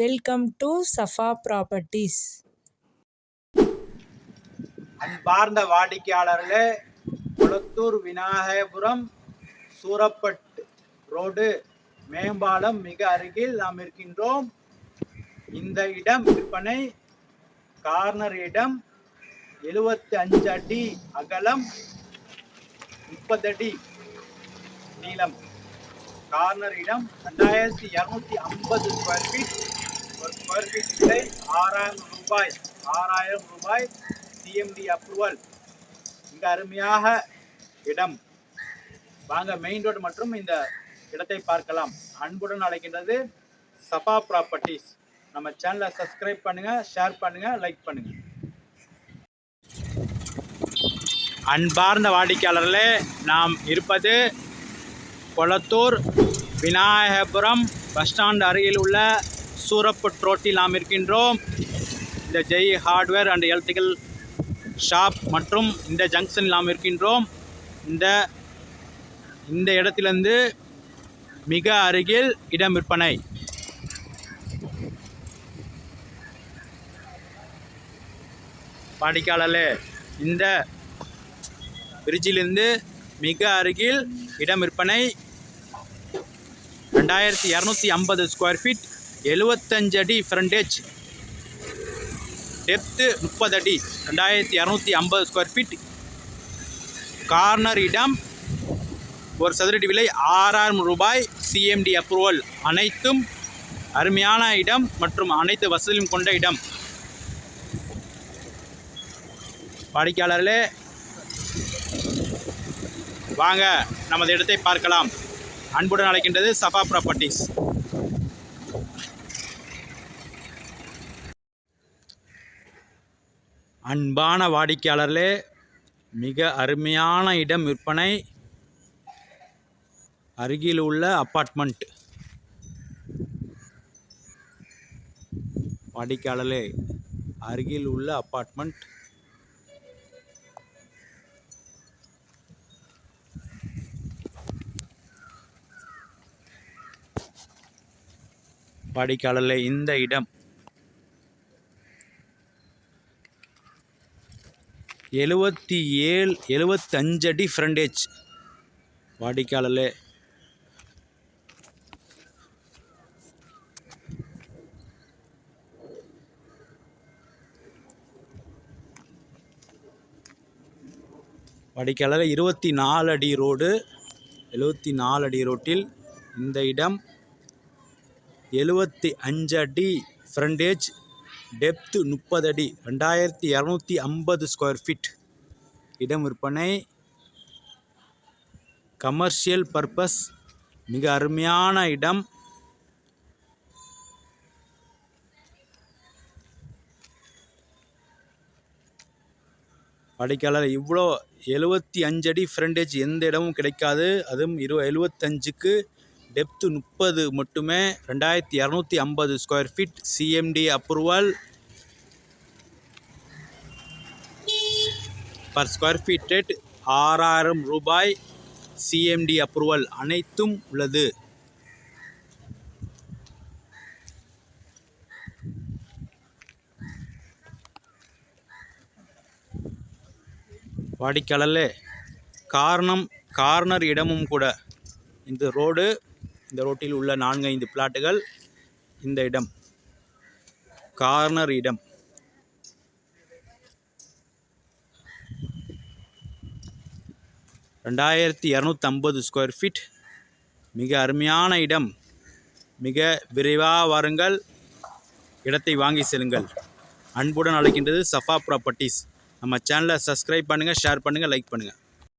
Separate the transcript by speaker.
Speaker 1: Welcome to Safa properties
Speaker 2: அன்பார்ந்த வாடிக்கையாளர்களே Kolathur Vinayagapuram Surapattu road மேம்பாலம் மிக அருகில் நாம் இருக்கின்றோம். இந்த இடம் விற்பனை கார்னர் இடம் எழுபத்தி அஞ்சு அடி அகலம் முப்பது அடி நீளம். கார்னர் இடம் ரெண்டாயிரத்தி இரநூத்தி ஐம்பது ஸ்கொயர் ஃபீட் ஒரு ஸ்கொயர் ஃபீட் விலை ஆறாயிரம் ரூபாய். ஆறாயிரம் ரூபாய் சிஎம்டி அப்ரூவல் மிக அருமையாக இடம். வாங்க மெயின் ரோடு மற்றும் இந்த இடத்தை பார்க்கலாம். அன்புடன் அழைக்கின்றது சஃபா ப்ராப்பர்ட்டிஸ் நம்ம சேனலை சப்ஸ்கிரைப் பண்ணுங்க ஷேர் பண்ணுங்க லைக் பண்ணுங்க. அன்பார்ந்த வாடிக்கையாளர்களே நாம் இருப்பது கொளத்தூர் விநாயகபுரம் பஸ் ஸ்டாண்ட் அருகில் உள்ள சூரப் ரோட்டில் நாம் இருக்கின்றோம். இந்த Jai hardware and electrical shop மற்றும் இந்த ஜங்ஷனில் நாம் இருக்கின்றோம். இந்த இந்த இடத்திலிருந்து மிக அருகில் இடம் விற்பனை. வாடிக்கையாளர்களே இந்த பிரிட்ஜிலிருந்து மிக அருகில் இடம் விற்பனை. ரெண்டாயிரத்தி இரநூத்தி ஐம்பது ஸ்கொயர் ஃபீட் எழுபத்தஞ்சு அடி ஃப்ரண்டேஜ் டெப்த்து முப்பது அடி ரெண்டாயிரத்தி இரநூத்தி ஐம்பது ஸ்கொயர் ஃபீட் கார்னர் இடம் ஒரு சதுரடி விலை ஆறாயிரம் ரூபாய். சிஎம்டி அப்ரூவல் அனைத்தும் அருமையான இடம் மற்றும் அனைத்து வசதியும் கொண்ட இடம். வாடிக்கையாளர்களே வாங்க நமது இடத்தை பார்க்கலாம். அன்புடன் அழைக்கின்றது சஃபா ப்ராப்பர்ட்டிஸ் அன்பான வாடிக்கையாளர்களே மிக அருமையான இடம் விற்பனை. அருகில் உள்ள அப்பார்ட்மெண்ட் வாடிக்கையாளர்களே அருகில் உள்ள அப்பார்ட்மெண்ட் வாடிக்கையாளர்களே இந்த இடம் எழுவத்தி ஏழு எழுவத்தஞ்சு அடி ஃப்ரண்டேஜ் வாடிக்கையாளர்லே வாடிக்கையாளர் இருபத்தி நாலு அடி ரோடு எழுபத்தி நாலு அடி ரோட்டில் இந்த இடம் எழுவத்தி அஞ்சு அடி ஃப்ரண்டேஜ் டெப்த்து முப்பது அடி ரெண்டாயிரத்தி இரநூத்தி ஐம்பது ஸ்கொயர் ஃபீட் இடம் விற்பனை கமர்ஷியல் பர்பஸ் மிக அருமையான இடம். வாடிக்கையாளர் இவ்வளோ எழுபத்தி அஞ்சு அடி ஃப்ரண்டேஜ் எந்த இடமும் கிடைக்காது. அதுவும் இரு எழுபத்தஞ்சுக்கு டெப்த்து முப்பது மட்டுமே ரெண்டாயிரத்தி இரநூத்தி ஐம்பது square feet CMD approval per square feet rate ஆறாயிரம் ரூபாய் சிஎம்டி அப்ரூவல் அனைத்தும் உள்ளது. வாடிக்கையாளர்களே காரணம் கார்னர் இடமும் கூட. இந்த ரோடு இந்த ரோட்டில் உள்ள நான்கு ஐந்து பிளாட்டுகள் இந்த இடம். கார்னர் இடம். ரெண்டாயிரத்தி இரநூத்தம்பது ஸ்கொயர் ஃபீட் மிக அருமையான இடம். மிக விரைவாக வாருங்கள். இடத்தை வாங்கி செல்லுங்கள். அன்புடன் அழைக்கின்றது சஃபா ப்ராப்பர்ட்டிஸ் நம்ம சேனலை சப்ஸ்கிரைப் பண்ணுங்கள் ஷேர் பண்ணுங்கள் லைக் பண்ணுங்கள்